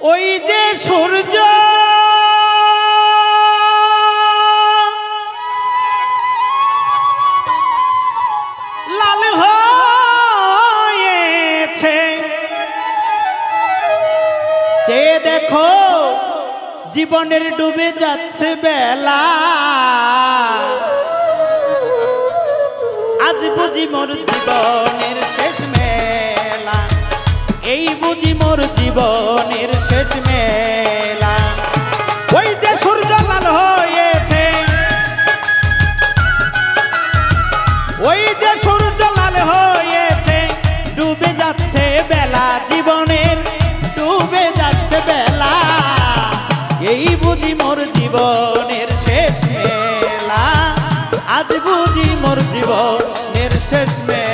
ওই যে সূর্য। লাল হয়েছে। চেয়ে দেখো জীবনের ডুবে যাচ্ছে বেলা। আজ বুঝি মোর জীবনের এই বুঝি মোর জীবনের শেষ মেলা। ওই যে সূর্য লাল হয়েছে। ওই যে সূর্য লাল হয়েছে। ডুবে যাচ্ছে বেলা জীবনের, ডুবে যাচ্ছে বেলা। এই বুঝি মোর জীবনের শেষ মেলা। আজ বুঝি মোর জীবনের শেষ মেলা।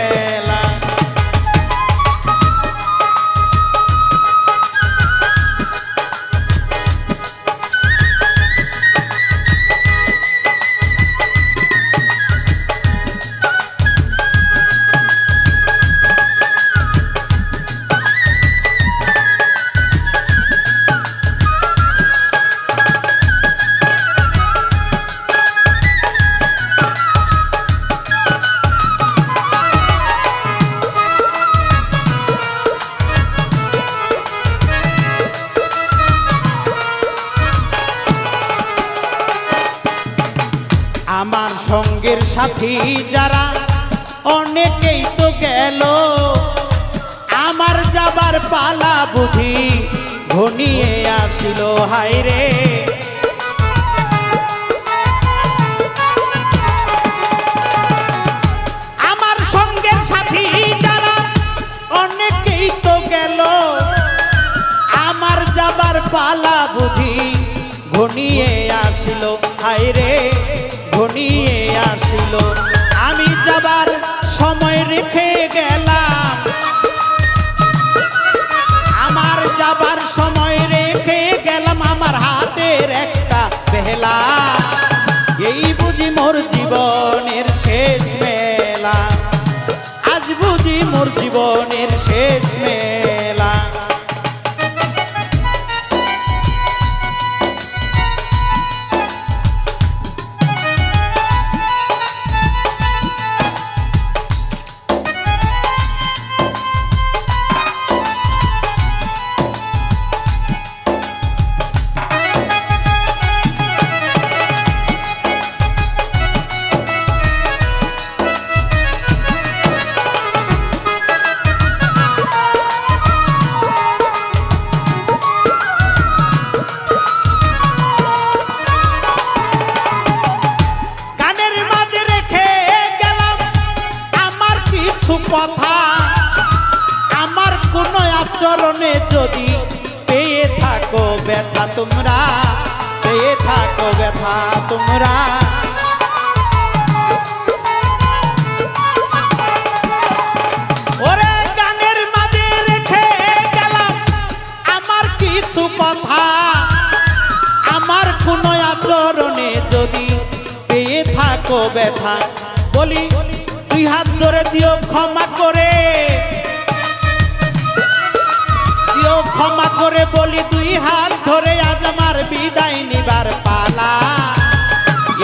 সাথী যারা অনেকেই তো গেল। আমার যাবার পালা বুঝি ঘনিয়ে আসিল হাইরে আমার সঙ্গের সাথী আমার যাবার পালা বুঝি ঘনিয়ে আসিল হায়রে ঘনিয়ে আসিল কথা। আমার কোন আচরণে যদি পেয়ে থাকো ব্যথা তোমরা, পেয়ে থাকো ব্যথা তোমরা। আমার কিছু কথা। আমার কোন আচরণে যদি পেয়ে থাকো ব্যথা, বলি দিও ক্ষমা করে। দিও ক্ষমা করে বলি দুই হাত ধরে আজ আমার বিদায় নিবার পালা।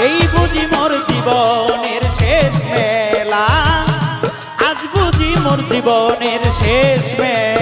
এই বুঝি মোর জীবনের শেষ মেলা। আজ বুঝি মোর জীবনের শেষ মেলা।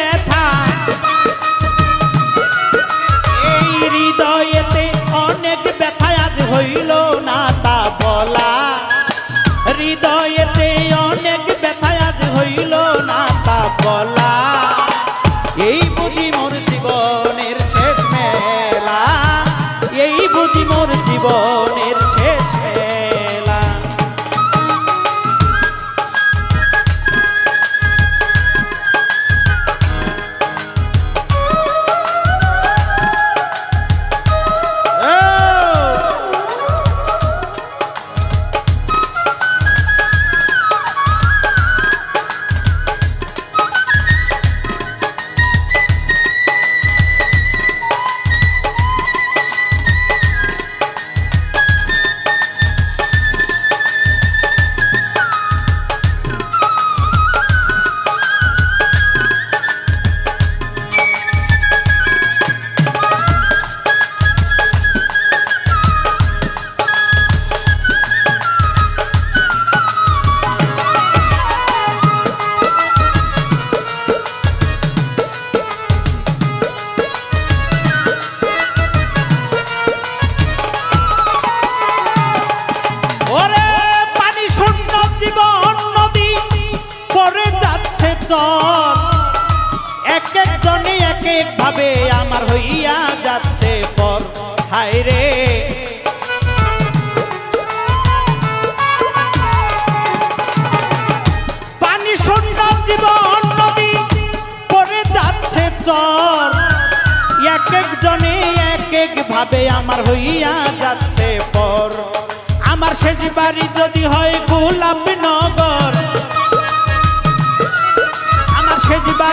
বলা এই বুঝি মোর জীবনের শেষ মেলা। এই বুঝি মোর জীবনের চল এক এক জনে এক এক ভাবে আমার হইয়া যাচ্ছে পর। হায় রে। পানি শূন্য জীবন নদী পড়ে যাচ্ছে চর। এক এক জনে এক এক ভাবে আমার হইয়া যাচ্ছে পর। আমার সেজ বাড়ি যদি হয় গোলাপ নগর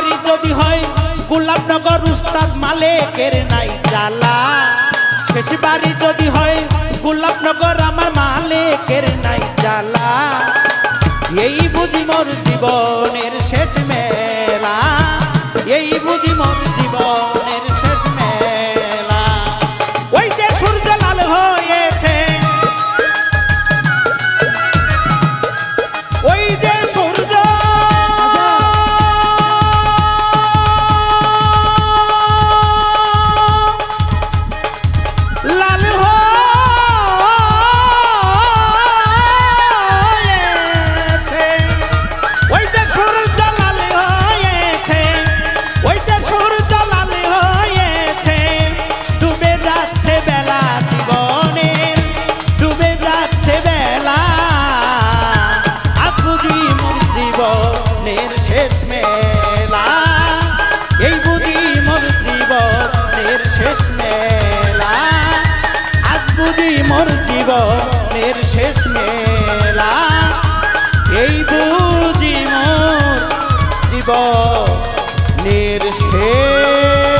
বাড়ি যদি হয়, গোলাপনগর উস্তাদ মালেকের নাই জ্বালা। শেষ বাড়ি যদি হয়, গোলাপনগর আমার মালেকের নাই জ্বালা। এই বুঝি মোর জীবনের শেষ মেলা। এই বুঝি মোর তুই মোর জীবনের শেষ মেলা। এই বুঝি মোর জীবনের শেষ